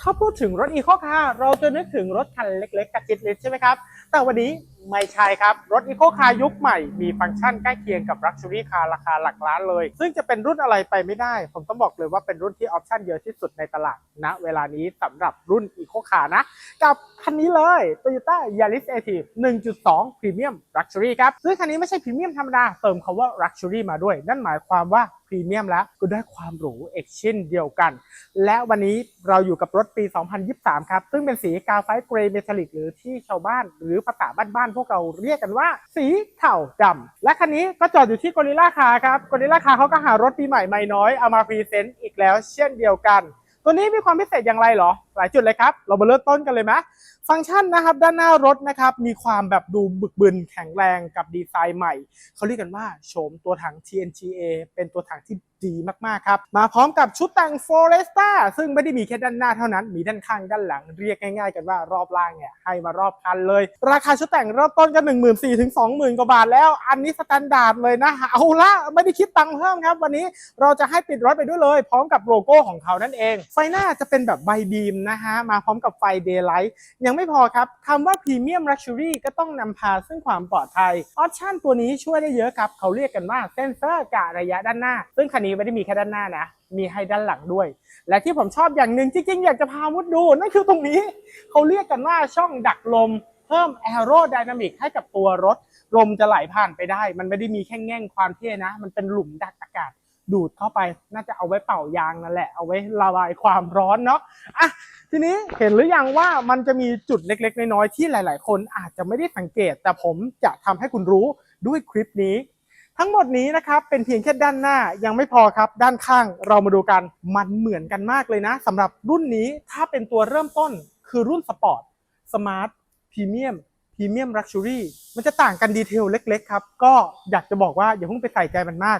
ถ้าพูดถึงรถอีโคคาร์เราจะนึกถึงรถคันเล็กๆกระจิตลิดใช่ไหมครับ แต่วันนี้ไม่ใช่ครับ รถอีโคคาร์ยุคใหม่มีฟังก์ชันใกล้เคียงกับ Luxury Car ราคาหลักล้านเลย ซึ่งจะเป็นรุ่นอะไรไปไม่ได้ ผมต้องบอกเลยว่าเป็นรุ่นที่ออปชั่นเยอะที่สุดในตลาดณเวลานี้สำหรับรุ่นอีโคคาร์นะ กับคันนี้เลย Toyota Yaris Active 1.2 Premium Luxury ครับซึ่งคันนี้ไม่ใช่พรีเมียมธรรมดาเติมคำว่า Luxury มาด้วย นั่นหมายความว่า พรีเมียมแล้วก็ได้ความหรูเอกเช่นเดียวกัน และวันนี้เราอยู่กับรถปี 2023 ครับ ซึ่งเป็นสีกาไฟเกรย์เมทัลลิกหรือที่ชาวบ้าน หรือภาษาบ้านๆพวกเราเรียกกันว่า สีเทาดำและคันนี้ก็จอดอยู่ที่กอริล่าคาครับกอริล่าคาเขาก็หารถปีใหม่ไม่น้อยเอามาพรีเซนต์อีกแล้วเช่นเดียวกัน ตัวนี้มีความพิเศษอย่างไรเหรอ หลายจุดเลยครับ เรามาเริ่มต้นกันเลยไหมฟังก์ชันนะครับด้านหน้ารถนะครับมีความแบบดูบึกบึนแข็งแรงกับดีไซน์ใหม่ เขาเรียกกันว่าโฉมตัวถัง TNGA เป็นตัวถังที่ดีมากๆครับ มาพร้อมกับชุดแต่ง Foresta ซึ่งไม่ได้มีแค่ด้านหน้าเท่านั้น มีด้านข้างด้านหลัง เรียกง่ายๆกันว่ารอบล่างเนี่ยให้มารอบคันเลย ราคาชุดแต่งเริ่มต้นกัน 1 4 0 0 0ถึง20,000 กว่าบาทแล้ว อันนี้สแตนดาร์ดเลยนะ เอาละไม่ได้คิดตังค์เพิ่มครับ วันนี้เราจะให้ติดรถไปด้วยเลย พร้อมกับโลโก้ของเขานั่นเอง ไฟหน้าจะเป็นแบบใบบีมนะฮะ มาพร้อมกับไฟเดย์ไลท์ยังไม่พอครับคำว่า Premium Luxury ก็ต้องนำพาซึ่งความปลอดภัย ออปชั่นตัวนี้ช่วยได้เยอะครับ เขาเรียกกันว่าเซนเซอร์กะระยะด้านหน้า ซึ่งคันนี้ไม่ได้มีแค่ด้านหน้านะ มีให้ด้านหลังด้วย และที่ผมชอบอย่างหนึ่งจริงๆ อยากจะพามุดดู นั่นคือตรงนี้ เขาเรียกกันว่าช่องดักลม เพิ่มแอโร d y นามิกให้กับตัวรถลมจะไหลผ่านไปได้ มันไม่ได้มีแค่แง่งความเท่นะ มันเป็นหลุมดักอากาศ ดูดเข้าไปน่าจะเอาไว้เป่ายางนั่นแหละเอาไว้ระบายความร้อนเนาะอะทีนี้เห็นหรือยังว่ามันจะมีจุดเล็ก ๆ น้อยๆที่หลาย ๆ คนอาจจะไม่ได้สังเกต แต่ผมจะทำให้คุณรู้ด้วยคลิปนี้ ทั้งหมดนี้นะครับเป็นเพียงแค่ด้านหน้ายังไม่พอครับ ด้านข้างเรามาดูกันมันเหมือนกันมากเลยนะสำหรับรุ่นนี้ถ้าเป็นตัวเริ่มต้นคือรุ่นสปอร์ตสมาร์ทพรีเมียมพรีเมียมลักชัวรี่มันจะต่างกันดีเทลเล็ก ๆ ครับ ก็อยากจะบอกว่าอย่าเพิ่งไปใส่ใจมันมาก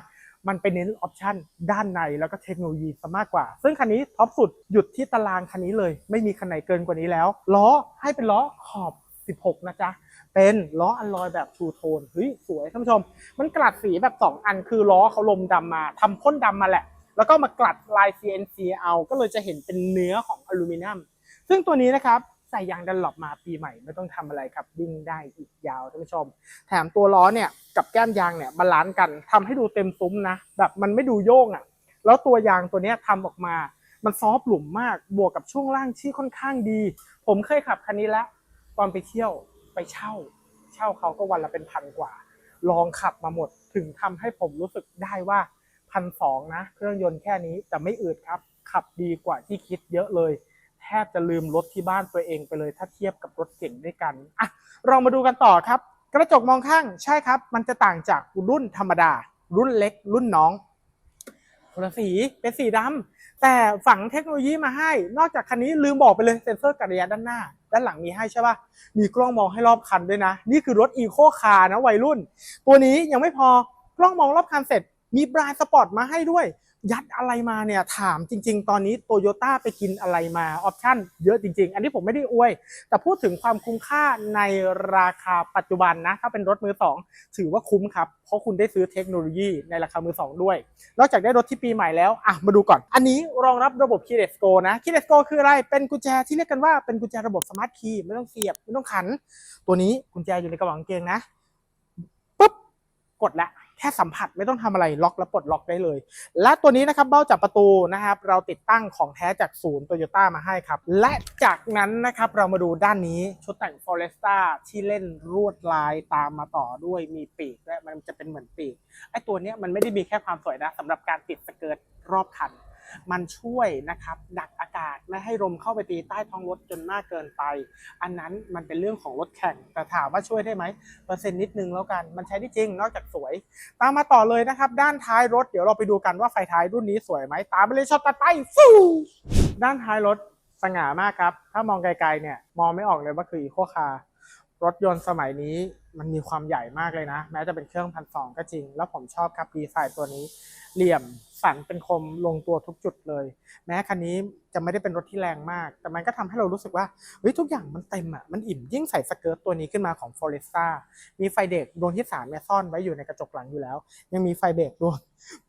มันไปเน้นออปชันด้านในแล้วก็เทคโนโลยีซะมากกว่า ซึ่งคันนี้ท็อปสุดหยุดที่ตารางคันนี้เลย ไม่มีคันไหนเกินกว่านี้แล้ว ล้อให้เป็นล้อขอบ 16 นะจ๊ะ เป็นล้ออัลลอยแบบทูโทนเฮ้ยสวยท่านผู้ชม มันกลัดสีแบบ 2 อันคือล้อเขาลมดำมาทำพ่นดำมาแหละ แล้วก็มากลัดลาย CNC เอา ก็เลยจะเห็นเป็นเนื้อของอลูมิเนียมซึ่งตัวนี้นะครับ ใส่ยางดันหลบมาปีใหม่ไม่ต้องทำอะไรครับวิ่งได้อีกยาวท่านผู้ชม แถมตัวล้อเนี่ยกับแก้มยางเนี่ยบาลานซ์กันทำให้ดูเต็มซุ้มนะแบบมันไม่ดูโยงอะ แล้วตัวยางตัวเนี้ยทำออกมา มันซอฟหลุมมากบวกกับช่วงล่างที่ค่อนข้างดี ผมเคยขับคันนี้แล้วตอนไปเที่ยวไปเช่า เช่าเขาก็วันละเป็นพันกว่า ลองขับมาหมดถึงทำให้ผมรู้สึกได้ว่าพันสองนะ เครื่องยนต์แค่นี้แต่ไม่อืดครับ ขับดีกว่าที่คิดเยอะเลย ทบจะลืมรถที่บ้านตัวเองไปเลย ถ้าเทียบกับรถเก่งด้วยกันอะเรามาดูกันต่อครับ กระจกมองข้างใช่ครับ มันจะต่างจากรุ่นธรรมดา รุ่นเล็ก รุ่นน้องคนละสีเป็นสีดำแต่ฝังเทคโนโลยีมาให้ นอกจากคันนี้ลืมบอกไปเลยเซ็นเซอร์กัระยะด้านหน้า ด้านหลังมีให้ใช่ป่ะมีกล้องมองให้รอบคันด้วยนะ นี่คือรถอีโคคาร์นะวัยรุ่น ตัวนี้ยังไม่พอกล้องมองรอบคันเสร็จมีบรายสปอร์ตมาให้ด้วย ยัดอะไรมาเนี่ยถามจริง ๆ ตอนนี้โตโยต้าไปกินอะไรมาออปชั่นเยอะจริง ๆ อันนี้ผมไม่ได้อวย แต่พูดถึงความคุ้มค่าในราคาปัจจุบันนะ ถ้าเป็นรถมือสองถือว่าคุ้มครับ เพราะคุณได้ซื้อเทคโนโลยีในราคามือสองด้วย นอกจากได้รถที่ปีใหม่แล้วอะมาดูก่อน อันนี้รองรับระบบ Keyless Go นะ Keyless Go คืออะไร เป็นกุญแจที่เรียกกันว่าเป็นกุญแจระบบสมาร์ทคีย์ไม่ต้องเสียบไม่ต้องขัน ตัวนี้กุญแจอยู่ในกระเป๋ากางเกงนะปุ๊บกดละ แค่สัมผัสไม่ต้องทำอะไรล็อกแล้วปลดล็อกได้เลย และตัวนี้นะครับเบ้าจับประตูนะครับ เราติดตั้งของแท้จากศูนย์โตโยต้ามาให้ครับ และจากนั้นนะครับเรามาดูด้านนี้ชุดแต่ง Foresta ที่เล่นรวดลายตามมาต่อด้วยมีปีกและมันจะเป็นเหมือนปีกไอ้ตัวนี้มันไม่ได้มีแค่ความสวยนะสำหรับการติดสเกิร์ตรอบคัน มันช่วยนะครับดักอากาศไม่ให้ลมเข้าไปตีใต้ท้องรถจนมากเกินไป อันนั้นมันเป็นเรื่องของรถแข่งแต่ถามว่าช่วยได้ไหมเปอร์เซ็นต์นิดนึงแล้วกัน มันใช้ได้จริงนอกจากสวย ตามมาต่อเลยนะครับ ด้านท้ายรถเดี๋ยวเราไปดูกันว่าไฟท้ายรุ่นนี้สวยไหมตามไปเลยช็อตตัดไปฟูด้านท้ายรถสง่ามากครับ ถ้ามองไกลๆเนี่ยมองไม่ออกเลยว่าคืออีโคคาร์รถยนต์สมัยนี้ มันมีความใหญ่มากเลยนะ แม้จะเป็นเครื่องพันสองก็จริง แล้วผมชอบครับดีไซน์ตัวนี้ เหลี่ยมสันเป็นคมลงตัวทุกจุดเลย แม้คันนี้จะไม่ได้เป็นรถที่แรงมาก แต่มันก็ทำให้เรารู้สึกว่าเฮ้ยทุกอย่างมันเต็มอะมันอิ่มยิ่งใส่สเกิร์ตตัวนี้ขึ้นมาของ f o r e s t a มีไฟเด็กดวงที่สามเนี่ยซ่อนไว้อยู่ในกระจกหลังอยู่แล้ว ยังมีไฟเบรกดวง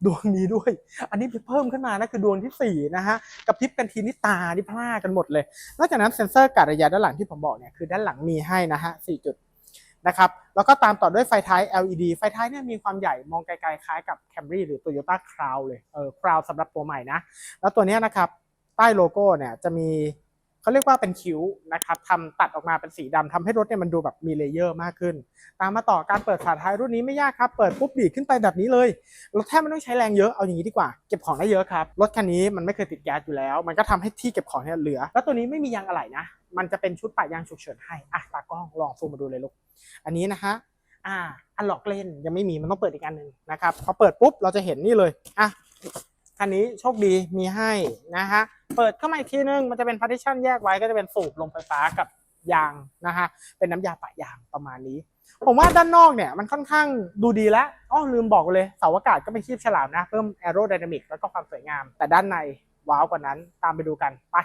ดวงนี้ด้วย อันนี้เพิ่มขึ้นมานะคือดวงที่สี่นะฮะกับพิบกันทีนี่ตานี่พลากันหมดเลยนอกจากนั้นเซ็นเซอร์การระยะด้านหลังที่ผมบอกเนี่ยคือด้านหลังมีให้นะฮะ4จุด นะครับแล้วก็ตามต่อด้วยไฟท้าย LED ไฟท้ายเนี่ยมีความใหญ่มองไกลๆคล้ายกับ Camry หรือ Toyota Crown เลยเออ Crown สำหรับตัวใหม่นะ แล้วตัวนี้นะครับใต้โลโก้เนี่ยจะมี เขาเรียกว่าเป็นคิ้วนะครับทำตัดออกมาเป็นสีดำทำให้รถเนี่ยมันดูแบบมีเลเยอร์มากขึ้น ตามมาต่อการเปิดฝาท้ายรุ่นนี้ไม่ยากครับ เปิดปุ๊บดีดขึ้นไปแบบนี้เลยรถแทบไม่ต้องใช้แรงเยอะเอาอย่างนี้ดีกว่า เก็บของได้เยอะครับ รถคันนี้มันไม่เคยติดแก๊สอยู่แล้ว มันก็ทำให้ที่เก็บของเนี่ยเหลือ แล้วตัวนี้ไม่มียางอะไหล่นะ มันจะเป็นชุดปะยางฉุกเฉินให้อะตากล้องลองซูมมาดูเลยลูกอันนี้นะฮะอ่าอันหลอกเล่นยังไม่มีมันต้องเปิดอีกอันหนึ่งนะครับพอเปิดปุ๊บเราจะเห็นนี่เลยอะ คันนี้โชคดีมีให้นะฮะ เปิดเข้ามาอีกทีนึง มันจะเป็นพาร์ติชันแยกไว้ก็จะเป็นสูบลมไฟฟ้ากับยางนะฮะ เป็นน้ำยาปะยางประมาณนี้ ผมว่าด้านนอกเนี่ยมันค่อนข้างดูดีแล้วอ้อลืมบอกเลยเสาอากาศก็เป็นคีบฉลามนะ เพิ่มแอโรไดนามิกแล้วก็ความสวยงาม แต่ด้านในว้าวกว่านั้นตามไปดูกันไป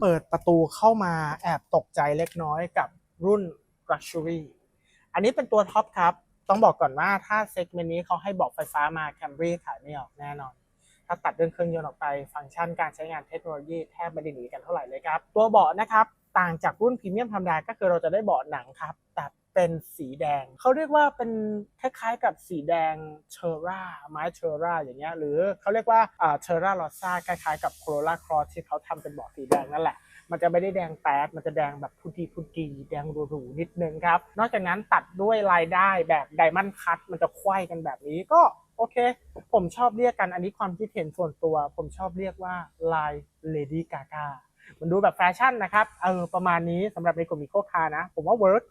เปิดประตูเข้ามาแอบตกใจเล็กน้อยกับรุ่น Luxury อันนี้เป็นตัวท็อปครับ ต้องบอกก่อนว่าถ้าเซกเมนต์นี้เขาให้บอกไฟฟ้ามา Camry ขายไม่ออกแน่นอน ถ้าตัดเรื่องเครื่องยนต์ออกไป ฟังก์ชันการใช้งานเทคโนโลยีแทบไม่ได้หนีกันเท่าไหร่เลยครับ ตัวเบาะนะครับต่างจากรุ่นพรีเมียมธรรมดาก็คือเราจะได้เบาะหนังครับ แต่เป็นสีแดง เขาเรียกว่าเป็นคล้ายๆกับสีแดงเชอร่าไม้เชอร่าอย่างเงี้ยหรือเขาเรียกว่าเชอร่าลอซ่าคล้ายๆกับโคโรล่าครอสที่เขาทำเป็นเบาะสีแดงนั่นแหละมันจะไม่ได้แดงแป๊ดมันจะแดงแบบพุดีพุดีแดงหรูๆนิดนึงครับ นอกจากนั้นตัดด้วยลายได้แบบไดมอนด์คัตมันจะควยกันแบบนี้ก็ โอเค ผมชอบเรียกกันอันนี้ความคิดเห็นส่วนตัว ผมชอบเรียกว่าลายเลดี้กากามันดูแบบแฟชั่นนะครับเออประมาณนี้สำหรับในกลุ่มมิโคคานะ ผมว่าเวิร์ก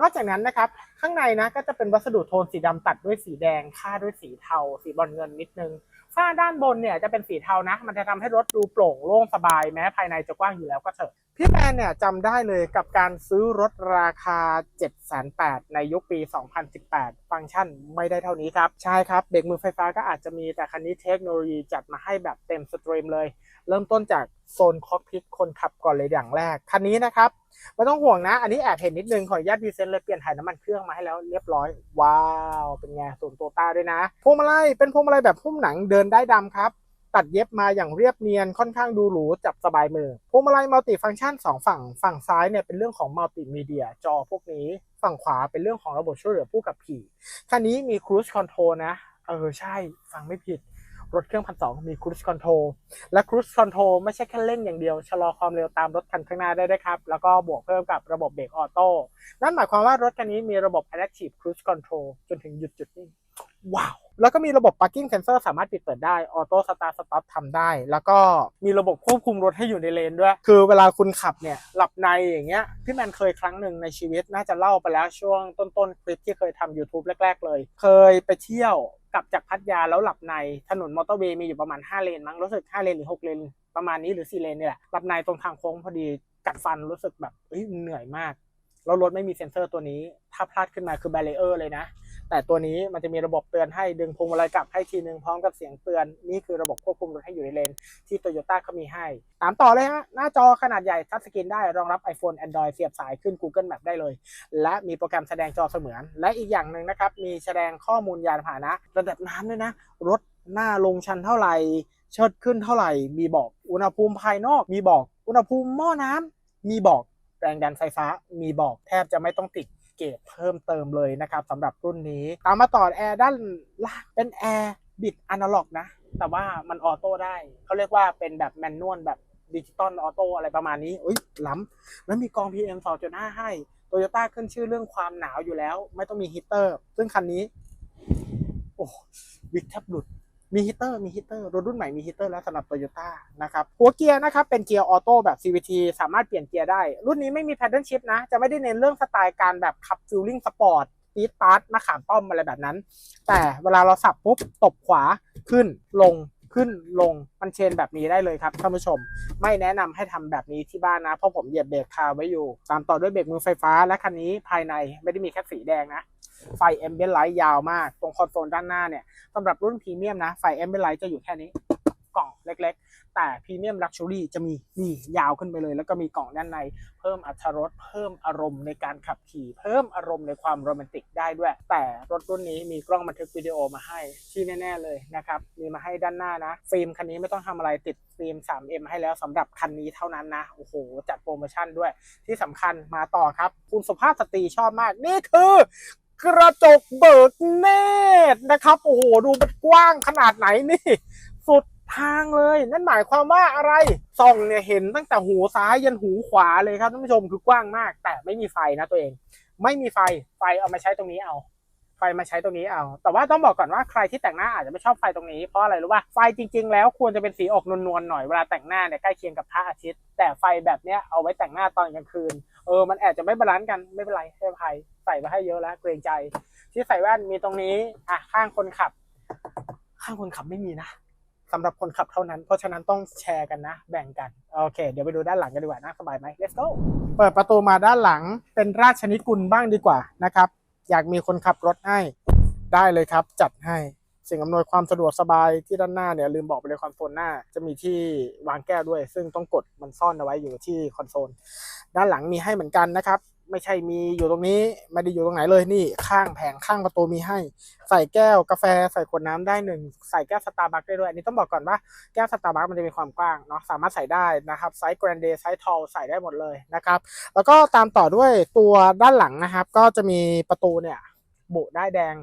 นอกจากนั้นนะครับ ข้างในนะก็จะเป็นวัสดุโทนสีดำตัดด้วยสีแดงค่าด้วยสีเทา สีบอลเงินนิดนึง ฝ้าด้านบนเนี่ยจะเป็นสีเทานะ มันจะทำให้รถดูโปร่งโล่งสบายแม้ภายในจะกว้างอยู่แล้วก็เถอะพี่แมนเนี่ยจำได้เลยกับการซื้อรถราคา 7 8 0 0ในยุคปี 2018 ฟังก์ชันไม่ได้เท่านี้ครับ ใช่ครับเบรกมือไฟฟ้าก็อาจจะมีแต่คันนี้เทคโนโลยีจัดมาให้แบบเต็มสตรีมเลย เริ่มต้นจากโซนคอกพิทคนขับก่อนเลยอย่างแรก คันนี้นะครับไม่ต้องห่วงนะ อันนี้แอบเห็นนิดนึง ขออนุญาตพรีเซนต์เลยเปลี่ยนถ่ายน้ำมันเครื่องมาให้แล้วเรียบร้อย ว้าว เป็นไงส่วนตัวตาด้วยนะพวงมาลัยเป็นพวงมาลัยแบบพุ่มหนังเดินได้ดำครับ ตัดเย็บมาอย่างเรียบเนียนค่อนข้างดูหรูจับสบายมือพวงมาลัยมัลติฟังก์ชันสองฝั่งฝั่งซ้ายเนี่ยเป็นเรื่องของมัลติมีเดียจอพวกนี้ ฝั่งขวาเป็นเรื่องของระบบช่วยเหลือผู้ขับขี่คันนี้มีครู i คอนโทร l นะเออใช่ฟังไม่ผิด รถเครื่องพันสองมีครูสคอนโทรและครูสคอนโทรไม่ใช่แค่เล่นอย่างเดียว ชะลอความเร็วตามรถคันข้างหน้าได้ด้วยครับ แล้วก็บวกเพิ่มกับระบบเบรกออโต้นั่นหมายความว่ารถคันนี้มีระบบ Adaptive Cruise Control จนถึงหยุดจุดนี้ว้าว แล้วก็มีระบบ parking sensor สามารถปิดเปิดได้ออโต้สตาร์ t สต็อปทำได้ แล้วก็มีระบบควบคุมรถให้อยู่ในเลนด้วย คือเวลาคุณขับเนี่ยหลับในอย่างเงี้ย พี่แมนเคยครั้งหนึ่งในชีวิตน่าจะเล่าไปแล้วช่วงต้นๆคลิปที่เคยทำ YouTube แรก ๆ เลย เคยไปเที่ยวกลับจากพัทยาแล้วหลับในถนนมอเตอร์เวย์มีอยู่ประมาณ 5 เลนมั้งรู้สึก 5 เลนหรือ 6 เลน ประมาณนี้หรือ 4 เลนนี่แหละหลับในตรงทางโค้งพอดีกัดฟันรู้สึกแบบเอ้ยเหนื่อยมาก แล้วรถไม่มีเซ็นเซอร์ตัวนี้ ถ้าพลาดขึ้นมาคือแบรีเออร์เลยนะ แต่ตัวนี้มันจะมีระบบเตือนให้ดึงพวงมาลัยกลับให้ทีนึงพร้อมกับเสียงเตือน นี่คือระบบควบคุมรถให้อยู่ในเลน ที่โตโยต้าเขามีให้ ตามต่อเลยฮะ หน้าจอขนาดใหญ่ทัชสกรีนได้รองรับ iPhone Android เสียบสายขึ้น Google Map ได้เลย และมีโปรแกรมแสดงจอเสมือน และอีกอย่างหนึ่งนะครับ มีแสดงข้อมูลยานพาหนะ ระดับน้ำด้วยนะ รถหน้าลงชันเท่าไหร่เชิดขึ้นเท่าไหร่ มีบอกอุณหภูมิภายนอกมีบอก อุณหภูมิหม้อน้ำมีบอกแรงดันไฟฟ้ามีบอกแทบจะไม่ต้องติด เกรดเพิ่มเติมเลยนะครับสำหรับรุ่นนี้ ตามมาต่อแอร์ด้านล่างเป็นแอร์บิดอนาล็อกนะ แต่ว่ามันออโต้ได้ เขาเรียกว่าเป็นแบบแมนนวลแบบดิจิตอลออโต้อะไรประมาณนี้อุ้ยล้ำแล้วมีกอง PM 2.5 ให้โตโยต้าขึ้นชื่อเรื่องความหนาวอยู่แล้ว ไม่ต้องมีฮีเตอร์ ซึ่งคันนี้ โอ้วิกแทบหลุด มีฮีตเตอร์มีฮีตเตอร์รถรุ่นใหม่มีฮีตเตอร์แล้วสำหรับโตโยต้านะครับหัวเกียร์นะครับเป็นเกียร์ออโต้แบบ CVT สามารถเปลี่ยนเกียร์ได้ รุ่นนี้ไม่มีแพดเดิลชิพนะ จะไม่ได้เน้นเรื่องสไตล์การแบบขับฟิลลิ่งสปอร์ตปีดปาร์ตมาขามป้อมอะไรแบบนั้น แต่เวลาเราสับปุ๊บตบขวาขึ้นลง ขึ้นลงมันเชนแบบนี้ได้เลยครับท่านผู้ชม ไม่แนะนำให้ทำแบบนี้ที่บ้านนะ เพราะผมเหยียบเบรกคาไว้อยู่ ตามต่อด้วยเบรกมือไฟฟ้าและคันนี้ภายในไม่ได้มีแค่สีแดงนะไฟเอมเบลไลท์ยาวมาก ตรงคอนโซลด้านหน้าเนี่ยสำหรับรุ่นพรีเมียมนะ ไฟเอมเบลไลท์จะอยู่แค่นี้กล่องเล็กๆ แต่พรีเมียมลักชัวรี่จะมีนี่ยาวขึ้นไปเลย แล้วก็มีกล่องด้านในเพิ่มอรรถรสเพิ่มอารมณ์ในการขับขี่ เพิ่มอารมณ์ในความโรแมนติกได้ด้วย แต่รถรุ่นนี้มีกล้องบันทึกวิดีโอมาให้ที่แน่ๆเลยนะครับมีมาให้ด้านหน้านะฟิล์มคันนี้ไม่ต้องทำอะไรติดฟิล์ม 3M ให้แล้วสำหรับคันนี้เท่านั้นนะโอ้โหจัดโปรโมชั่นด้วย ที่สำคัญมาต่อครับ คุณสุภาพสตรีชอบมาก นี่คือกระจกเบิกเนตรนะครับ โอ้โห ดูมันกว้างขนาดไหนนี่ สุด ทางเลย นั่นหมายความว่าอะไรส่องเนี่ยเห็นตั้งแต่หูซ้ายยันหูขวาเลยครับท่านผู้ชมคือกว้างมาก แต่ไม่มีไฟนะตัวเอง ไม่มีไฟไฟเอามาใช้ตรงนี้เอาไฟมาใช้ตรงนี้เอา แต่ว่าต้องบอกก่อนว่าใครที่แต่งหน้าอาจจะไม่ชอบไฟตรงนี้ เพราะอะไรรู้ป่ะ ไฟจริงๆ แล้วควรจะเป็นสีออกนวลๆ หน่อย เวลาแต่งหน้าเนี่ยใกล้เคียงกับพระอาทิตย์ แต่ไฟแบบเนี้ยเอาไว้แต่งหน้าตอนกลางคืน เออ มันอาจจะไม่บาลานซ์กัน ไม่เป็นไรให้อภัยใส่มาให้เยอะแล้วเกรงใจ ที่ใส่แว่นมีตรงนี้ อะ ข้างคนขับ ข้างคนขับไม่มีนะ สำหรับคนขับเท่านั้น เพราะฉะนั้นต้องแชร์กันนะ แบ่งกัน โอเค เดี๋ยวไปดูด้านหลังกันดีกว่านะสบายไหม let's go เปิดประตูมาด้านหลังเป็นราชนิกุลบ้างดีกว่านะครับ อยากมีคนขับรถให้ได้เลยครับ จัดให้สิ่งอำนวยความสะดวกสบายที่ด้านหน้าเนี่ยลืมบอกไปเลยคอนโซลหน้า จะมีที่วางแก้วด้วย ซึ่งต้องกดมันซ่อนเอาไว้อยู่ที่คอนโซล ด้านหลังมีให้เหมือนกันนะครับ ไม่ใช่มีอยู่ตรงนี้ไม่ได้อยู่ตรงไหนเลยนี่ข้างแผงข้างประตูมีให้ ใส่แก้วกาแฟใส่ขวดน้ำได้หนึ่งใส่แก้วสตาร์บัคได้ด้วยอันนี้ต้องบอกก่อนว่าแก้วสตาร์บัคมันจะมีความกว้างเนาะสามารถใส่ได้นะครับไซส์แกรนเดย์ไซส์ทอลใส่ได้หมดเลยนะครับ แล้วก็ตามต่อด้วยตัวด้านหลังนะครับ ก็จะมีประตูเนี่ย บุได้แดง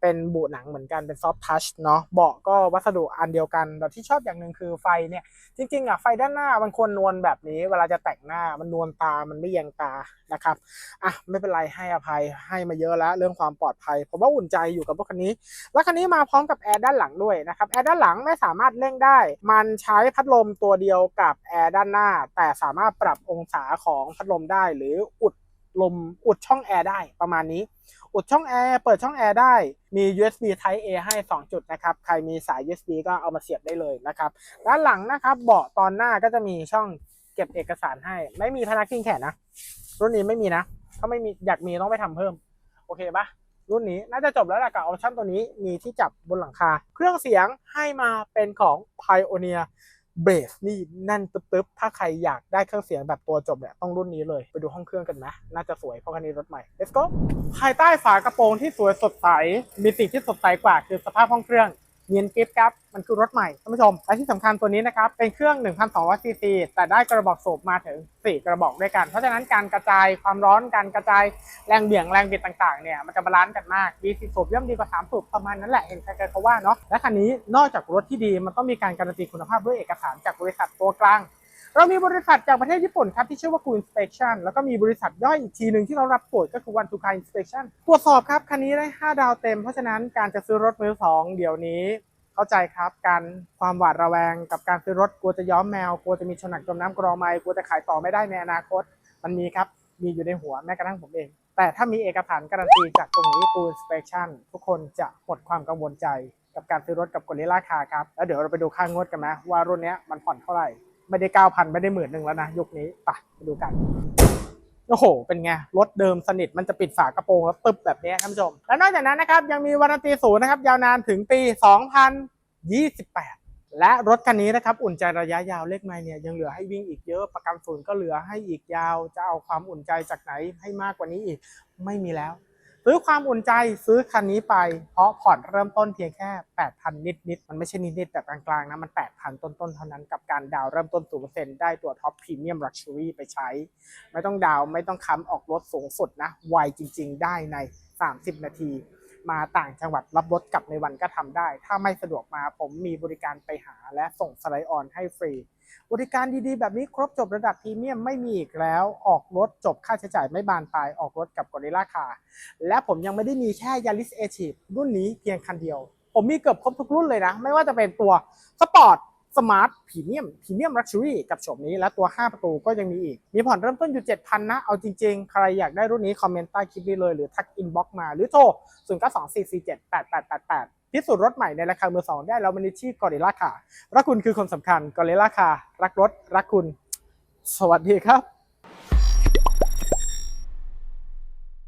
เป็นบุหนังเหมือนกันเป็นซอฟทัชเนาะเบาะก็วัสดุอันเดียวกันแต่ที่ชอบอย่างหนึ่งคือไฟเนี่ย จริงๆอะไฟด้านหน้ามันควรนวลแบบนี้ เวลาจะแต่งหน้ามันนวลตามันไม่แยงตานะครับอะไม่เป็นไรให้อภัยให้มาเยอะแล้วเรื่องความปลอดภัยผมว่าอุ่นใจอยู่กับรถคันนี้ แล้วคันนี้มาพร้อมกับแอร์ด้านหลังด้วยนะครับแอร์ด้านหลังไม่สามารถเร่งได้ มันใช้พัดลมตัวเดียวกับแอร์ด้านหน้า แต่สามารถปรับองศาของพัดลมได้หรืออุดลมอุดช่องแอร์ได้ประมาณนี้ อุดช่องแอร์เปิดช่องแอร์ได้มี USB Type A ให้ 2 จุดนะครับ ใครมีสาย USB ก็เอามาเสียบได้เลยนะครับ ด้านหลังนะครับเบาะตอนหน้าก็จะมีช่องเก็บเอกสารให้ ไม่มีพนักพิงแขนนะ รุ่นนี้ไม่มีนะ ถ้าไม่มีอยากมีต้องไปทำเพิ่ม โอเคปะรุ่นนี้น่าจะจบแล้วแหละกับออปชั่นตัวนี้มีที่จับบนหลังคา เครื่องเสียงให้มาเป็นของ Pioneer เบสนี่แน่นตึ๊บๆ ถ้าใครอยากได้เครื่องเสียงแบบตัวจบเนี่ยต้องรุ่นนี้เลย ไปดูห้องเครื่องกันนะ น่าจะสวยเพราะคันนี้รถใหม่ let's go ภายใต้ฝากระโปรงที่สวยสดใส มีสิ่งที่สดใสกว่าคือสภาพห้องเครื่อง เนียนกริฟครับ มันคือรถใหม่ท่านผู้ชม และที่สำคัญตัวนี้นะครับ เป็นเครื่อง1,200ซีซีแต่ได้กระบอกสูบมาถึง 4 กระบอกด้วยกัน เพราะฉะนั้นการกระจายความร้อนการกระจายแรงเบี่ยงแรงบิดต่างๆเนี่ยมันจะบาลานซ์กันมากดีสีสูบย่อมดีกว่า3สูบประมาณนั้นแหละเห็นใครๆเขาว่าเนาะและคันนี้นอกจากรถที่ดีมันต้องมีการการันตีคุณภาพด้วยเอกสารจากบริษัทตัวกลาง เรามีบริษัทจากประเทศญี่ปุ่นครับที่ชื่อว่า Cool Inspection แล้วก็มีบริษัทย่อยอีกทีหนึ่งที่เรารับตรวจก็คือ One to Car Inspection ตรวจสอบครับ คันนี้ได้ 5 ดาวเต็ม เพราะฉะนั้นการจะซื้อรถมือสองเดี๋ยวนี้เข้าใจครับ การความหวาดระแวงกับการซื้อรถกลัวจะย้อมแมวกลัวจะมีชนักจมน้ำกรอไม้กลัวจะขายต่อไม่ได้ในอนาคต มันมีครับมีอยู่ในหัวแม้กระทั่งผมเอง แต่ถ้ามีเอกสารการันตีจากตรงนี้ Cool Inspection ทุกคนจะหมดความกังวลใจกับการซื้อรถกับก o ริล่าคาครับแล้วเดี๋ยวเราไปดูค่างวดกันไหมว่ารุ่นเนี้ยมันผ่อนเท่าไหร่ ไม่ได้เก้าพันไม่ได้หมื่นหนึ่งแล้วนะยุคนี้ไปไปดูกันโอ้โห เป็นไง รถเดิมสนิทมันจะปิดฝากระโปรงแล้วตึบแบบนี้ท่านผู้ชม และนอกจากนั้นนะครับ ยังมีวารันตีศูนย์นะครับ ยาวนานถึงปี 2028 และรถคันนี้นะครับ อุ่นใจระยะยาวเลขไมล์เนี่ยยังเหลือให้วิ่งอีกเยอะ ประกันศูนย์ก็เหลือให้อีกยาว จะเอาความอุ่นใจจากไหนให้มากกว่านี้อีก ไม่มีแล้ว ซื้อความอุ่นใจซื้อคันนี้ไป เพราะผ่อนเริ่มต้นเพียงแค่ 8,000 นิดนิดมันไม่ใช่นิดนิดแบบกลางๆนะ มัน 8,000 ต้นๆเท่านั้นกับการดาวเริ่มต้น 0%ได้ตัวท็อปพรีเมียมลักชัวรี่ไปใช้ ไม่ต้องดาวไม่ต้องค้ำออกรถสูงสุดนะ ไวจริง ๆ ได้ใน 30 นาที มาต่างจังหวัดรับรถกลับในวันก็ทำได้ ถ้าไม่สะดวกมาผมมีบริการไปหาและส่งสไลด์ออนให้ฟรี บริการดีๆ แบบนี้ครบจบระดับพรีเมียมไม่มีอีกแล้ว ออกรถจบค่าใช้จ่ายไม่บานปลาย ออกรถกับกอริล่าคาและผมยังไม่ได้มีแค่ยาริสเอชีรุ่นนี้เพียงคันเดียว ผมมีเกือบครบทุกรุ่นเลยนะ ไม่ว่าจะเป็นตัวสปอร์ต Smart Premium Premium Luxury กับโฉมนี้ และตัว 5 ประตูก็ยังมีอีก มีผ่อนเริ่มต้นอยู่ 7,000 นะ เอาจริงๆ ใครอยากได้รุ่นนี้ คอมเมนต์ใต้คลิปนี้เลย หรือทักอินบ็อกมาหรือโทร 0924478888 พิสูจน์รถใหม่ในราคามือสองได้แล้วมันที่กอริล่าค่ะรักคุณคือคนสำคัญกอริล่าค่ะรักรถ รักคุณ สวัสดีครับ